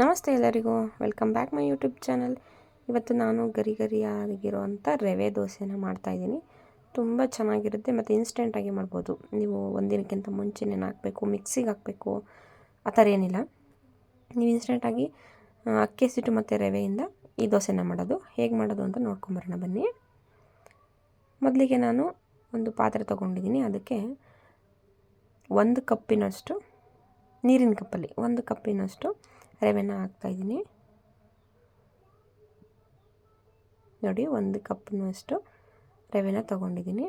ನಮಸ್ತೆ ಎಲ್ಲರಿಗೂ, welcome back my YouTube channel. ಇವತ್ತು ನಾನು ಗರಿ ಗರಿಯಾಗಿರುವಂಥ ರವೆ ದೋಸೆನ ಮಾಡ್ತಾಯಿದ್ದೀನಿ ತುಂಬ ಚೆನ್ನಾಗಿರುತ್ತೆ, ಮತ್ತು ಇನ್ಸ್ಟೆಂಟಾಗಿ ಮಾಡ್ಬೋದು. ನೀವು ಒಂದಿನಕ್ಕಿಂತ ಮುಂಚೆನೇ ಹಾಕಬೇಕು, ಮಿಕ್ಸಿಗೆ ಹಾಕಬೇಕು, ಆ ಥರ ಏನಿಲ್ಲ. ನೀವು ಇನ್ಸ್ಟೆಂಟಾಗಿ ಅಕ್ಕಿ, ಸಿಟ್ಟು ಮತ್ತು ರವೆಯಿಂದ ಈ ದೋಸೆನ ಮಾಡೋದು. ಹೇಗೆ ಮಾಡೋದು ಅಂತ ನೋಡ್ಕೊಂಬರೋಣ ಬನ್ನಿ. ಮೊದಲಿಗೆ ನಾನು ಒಂದು ಪಾತ್ರೆ ತೊಗೊಂಡಿದ್ದೀನಿ. ಅದಕ್ಕೆ ಒಂದು ಕಪ್ಪಿನಷ್ಟು ನೀರಿನ ಕಪ್ಪಲ್ಲಿ, ಒಂದು ಕಪ್ಪಿನಷ್ಟು ರವೆನ ಹಾಕ್ತಾಯಿದ್ದೀನಿ ನೋಡಿ, ಒಂದು ಕಪ್ನಷ್ಟು ರವೆನ ತೊಗೊಂಡಿದ್ದೀನಿ.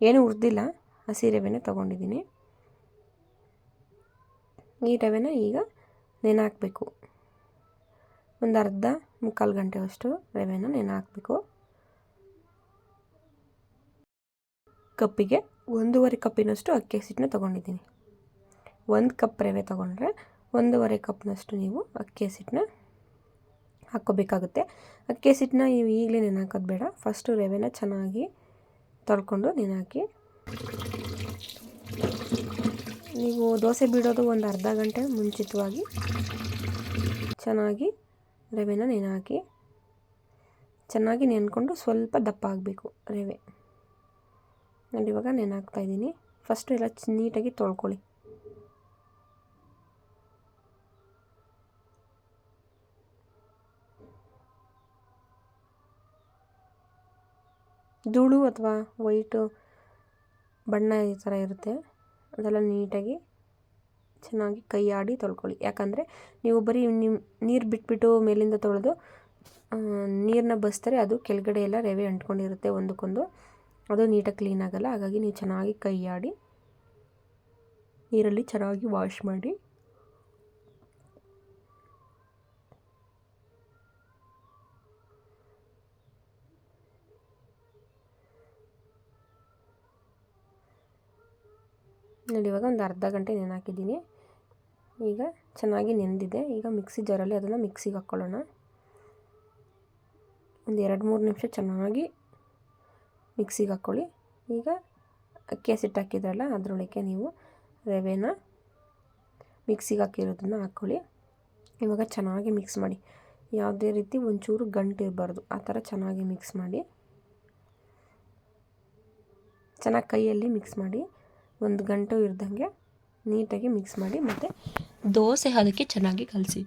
ಏನು ಹುರಿದಿಲ್ಲ, ಹಸಿ ರವೆನ ತೊಗೊಂಡಿದ್ದೀನಿ. ಈ ರವೆನ ಈಗ ನೆನೆ ಹಾಕಬೇಕು ಒಂದು ಅರ್ಧ ಮುಕ್ಕಾಲು ಗಂಟೆ ಅಷ್ಟು ರವೆನ ನೆನೆ ಹಾಕಬೇಕು ಕಪ್ಪಿಗೆ ಒಂದೂವರೆ ಕಪ್ಪಿನಷ್ಟು ಅಕ್ಕಿ ಹಸಿಟ್ಟನ್ನ ತೊಗೊಂಡಿದ್ದೀನಿ. ಒಂದು ಕಪ್ ರವೆ ತೊಗೊಂಡ್ರೆ ಒಂದೂವರೆ ಕಪ್ನಷ್ಟು ನೀವು ಅಕ್ಕಿ ಹಸಿಟ್ಟನ್ನ ಹಾಕ್ಕೋಬೇಕಾಗುತ್ತೆ. ಅಕ್ಕಿ ಹಸಿಟ್ಟನ್ನ ನೀವು ಈಗಲೇ ನೆನೆ ಹಾಕೋದು ಬೇಡ. ಫಸ್ಟು ರವೆನ ಚೆನ್ನಾಗಿ ತೊಳ್ಕೊಂಡು ನೆನೆ ಹಾಕಿ ನೀವು ದೋಸೆ ಬಿಡೋದು ಒಂದು ಅರ್ಧ ಗಂಟೆ ಮುಂಚಿತವಾಗಿ ಚೆನ್ನಾಗಿ ರವೆನ ನೆನೆ ಹಾಕಿ ಚೆನ್ನಾಗಿ ನೆನ್ಕೊಂಡು ಸ್ವಲ್ಪ ದಪ್ಪ ಆಗಬೇಕು ರವೆ. ನಾನು ಇವಾಗ ನೆನೆ ಹಾಕ್ತಾಯಿದ್ದೀನಿ ಫಸ್ಟು ಎಲ್ಲ ನೀಟಾಗಿ ತೊಳ್ಕೊಳ್ಳಿ. ಧೂಳು ಅಥವಾ ವೈಟು ಬಣ್ಣ ಈ ಥರ ಇರುತ್ತೆ. ಅದೆಲ್ಲ ನೀಟಾಗಿ ಚೆನ್ನಾಗಿ ಕೈ ಆಡಿ ತೊಳ್ಕೊಳ್ಳಿ. ಯಾಕಂದರೆ ನೀವು ಬರೀ ನಿಮ್ಮ ನೀರು ಬಿಟ್ಬಿಟ್ಟು ಮೇಲಿಂದ ತೊಳೆದು ನೀರನ್ನ ಬಸ್ತಾರೆ, ಅದು ಕೆಳಗಡೆ ಎಲ್ಲ ರವೆ ಅಂಟ್ಕೊಂಡಿರುತ್ತೆ ಒಂದಕ್ಕೊಂದು. ಅದು ನೀಟಾಗಿ ಕ್ಲೀನ್ ಆಗೋಲ್ಲ. ಹಾಗಾಗಿ ನೀವು ಚೆನ್ನಾಗಿ ಕೈ ಆಡಿ, ನೀರಲ್ಲಿ ಚೆನ್ನಾಗಿ ವಾಶ್ ಮಾಡಿ ನೋಡಿ, ಇವಾಗ ಒಂದು ಅರ್ಧ ಗಂಟೆ ನೆನೆ ಹಾಕಿದ್ದೀನಿ ಈಗ ಚೆನ್ನಾಗಿ ನೆಂದಿದೆ. ಈಗ ಮಿಕ್ಸಿ ಜಾರಲ್ಲಿ ಅದನ್ನು ಮಿಕ್ಸಿಗೆ ಹಾಕ್ಕೊಳ್ಳೋಣ ಒಂದು ಎರಡು ಮೂರು ನಿಮಿಷ ಚೆನ್ನಾಗಿ ಮಿಕ್ಸಿಗೆ ಹಾಕ್ಕೊಳ್ಳಿ ಈಗ ಅಕ್ಕಿ ಹಸಿಟ್ಟು ಹಾಕಿದ್ರಲ್ಲ ಅದರೊಳಗೆ ನೀವು ರವೆನ ಮಿಕ್ಸಿಗೆ ಹಾಕಿರೋದನ್ನು ಹಾಕ್ಕೊಳ್ಳಿ ಇವಾಗ ಚೆನ್ನಾಗಿ ಮಿಕ್ಸ್ ಮಾಡಿ. ಯಾವುದೇ ರೀತಿ ಒಂಚೂರು ಗಂಟು ಇರಬಾರ್ದು. ಆ ಥರ ಚೆನ್ನಾಗಿ ಮಿಕ್ಸ್ ಮಾಡಿ. ಚೆನ್ನಾಗಿ ಕೈಯಲ್ಲಿ ಮಿಕ್ಸ್ ಮಾಡಿ. ಒಂದು ಗಂಟು ಇರ್ದಂಗೆ ನೀಟಾಗಿ ಮಿಕ್ಸ್ ಮಾಡಿ ಮತ್ತು ದೋಸೆ ಅದಕ್ಕೆ ಚೆನ್ನಾಗಿ ಕಲಸಿ.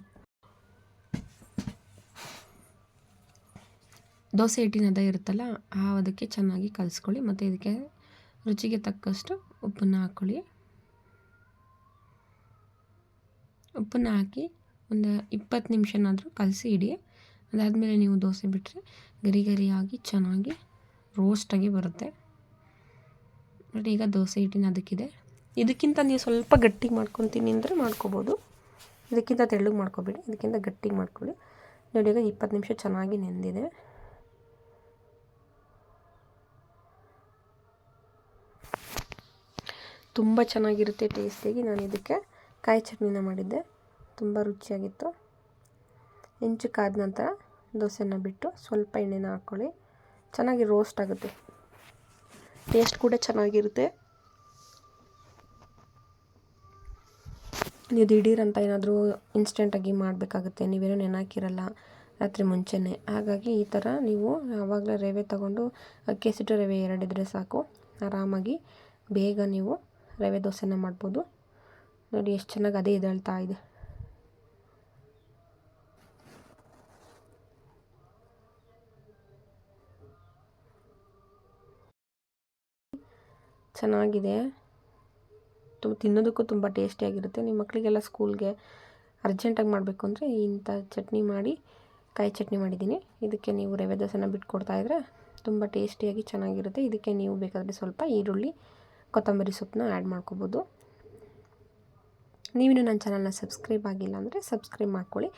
ದೋಸೆ ಹಿಟ್ಟಿನ ಅದ ಇರುತ್ತಲ್ಲ, ಆ ಅದಕ್ಕೆ ಚೆನ್ನಾಗಿ ಕಲಿಸ್ಕೊಳ್ಳಿ. ಮತ್ತು ಇದಕ್ಕೆ ರುಚಿಗೆ ತಕ್ಕಷ್ಟು ಉಪ್ಪನ್ನು ಹಾಕ್ಕೊಳ್ಳಿ. ಉಪ್ಪನ್ನು ಹಾಕಿ ಒಂದು ಇಪ್ಪತ್ತು ನಿಮಿಷನಾದರೂ ಕಲಸಿ ಇಡಿ. ಅದಾದಮೇಲೆ ನೀವು ದೋಸೆ ಬಿಟ್ಟರೆ ಗರಿ ಗರಿಯಾಗಿ ಚೆನ್ನಾಗಿ ರೋಸ್ಟಾಗಿ ಬರುತ್ತೆ. ನೋಡಿ, ಈಗ ದೋಸೆ ಹಿಟ್ಟಿನ ಅದಕ್ಕಿದೆ. ಇದಕ್ಕಿಂತ ನೀವು ಸ್ವಲ್ಪ ಗಟ್ಟಿಗೆ ಮಾಡ್ಕೊತೀನಿ ಅಂದರೆ ಮಾಡ್ಕೋಬೋದು. ಇದಕ್ಕಿಂತ ತೆಳ್ಳಗೆ ಮಾಡ್ಕೊಬೇಡಿ, ಇದಕ್ಕಿಂತ ಗಟ್ಟಿಗೆ ಮಾಡ್ಕೊಳ್ಳಿ. ನೋಡಿ, ಈಗ ಇಪ್ಪತ್ತು ನಿಮಿಷ ಚೆನ್ನಾಗಿ ನೆಂದಿದೆ. ತುಂಬ ಚೆನ್ನಾಗಿರುತ್ತೆ ಟೇಸ್ಟಿಯಾಗಿ ನಾನು ಇದಕ್ಕೆ ಕಾಯಿ ಚಟ್ನಿನ ಮಾಡಿದ್ದೆ. ತುಂಬ ರುಚಿಯಾಗಿತ್ತು. ಹೆಂಚು ಕಾದ ನಂತರ ದೋಸೆನ ಬಿಟ್ಟು ಸ್ವಲ್ಪ ಎಣ್ಣೆನ ಹಾಕ್ಕೊಳ್ಳಿ. ಚೆನ್ನಾಗಿ ರೋಸ್ಟ್ ಆಗುತ್ತೆ. ಟೇಸ್ಟ್ ಕೂಡ ಚೆನ್ನಾಗಿರುತ್ತೆ. ನೀವು ದಿಢೀರಂತ ಏನಾದರೂ ಇನ್ಸ್ಟೆಂಟಾಗಿ ಮಾಡಬೇಕಾಗುತ್ತೆ, ನೀವೇನೋ ನೆನಾಕಿರಲ್ಲ ರಾತ್ರಿ ಮುಂಚೆನೇ. ಹಾಗಾಗಿ ಈ ಥರ ನೀವು ಯಾವಾಗಲೂ ರವೆ ತಗೊಂಡು ಅಕ್ಕಿ ಹಸಿಟ್ಟು ರವೆ ಎರಡಿದ್ರೆ ಸಾಕು. ಆರಾಮಾಗಿ ಬೇಗ ನೀವು ರವೆ ದೋಸೆನ ಮಾಡ್ಬೋದು. ನೋಡಿ, ಎಷ್ಟು ಚೆನ್ನಾಗಿ ಅದೇ ಇದಳ್ತಾ ಇದೆ. ಚೆನ್ನಾಗಿದೆ. ತು ತಿನ್ನೋದಕ್ಕೂ ತುಂಬ ಟೇಸ್ಟಿಯಾಗಿರುತ್ತೆ. ನಿಮ್ಮ ಮಕ್ಕಳಿಗೆಲ್ಲ ಸ್ಕೂಲ್ಗೆ ಅರ್ಜೆಂಟಾಗಿ ಮಾಡಬೇಕು ಅಂದರೆ ಇಂಥ ಚಟ್ನಿ ಮಾಡಿ, ಕಾಯಿ ಚಟ್ನಿ ಮಾಡಿದ್ದೀನಿ. ಇದಕ್ಕೆ ನೀವು ರವೆ ದೋಸೆನ ಬಿಟ್ಕೊಡ್ತಾ ಇದ್ದರೆ ತುಂಬ ಟೇಸ್ಟಿಯಾಗಿ ಚೆನ್ನಾಗಿರುತ್ತೆ. ಇದಕ್ಕೆ ನೀವು ಬೇಕಾದರೆ ಸ್ವಲ್ಪ ಈರುಳ್ಳಿ, ಕೊತ್ತಂಬರಿ ಸೊಪ್ಪನ್ನ ಆ್ಯಡ್ ಮಾಡ್ಕೋಬೋದು. ನೀವಿನ್ನು ನನ್ನ ಚಾನಲ್ನ ಸಬ್ಸ್ಕ್ರೈಬ್ ಆಗಿಲ್ಲ ಅಂದರೆ ಸಬ್ಸ್ಕ್ರೈಬ್ ಮಾಡ್ಕೊಳ್ಳಿ.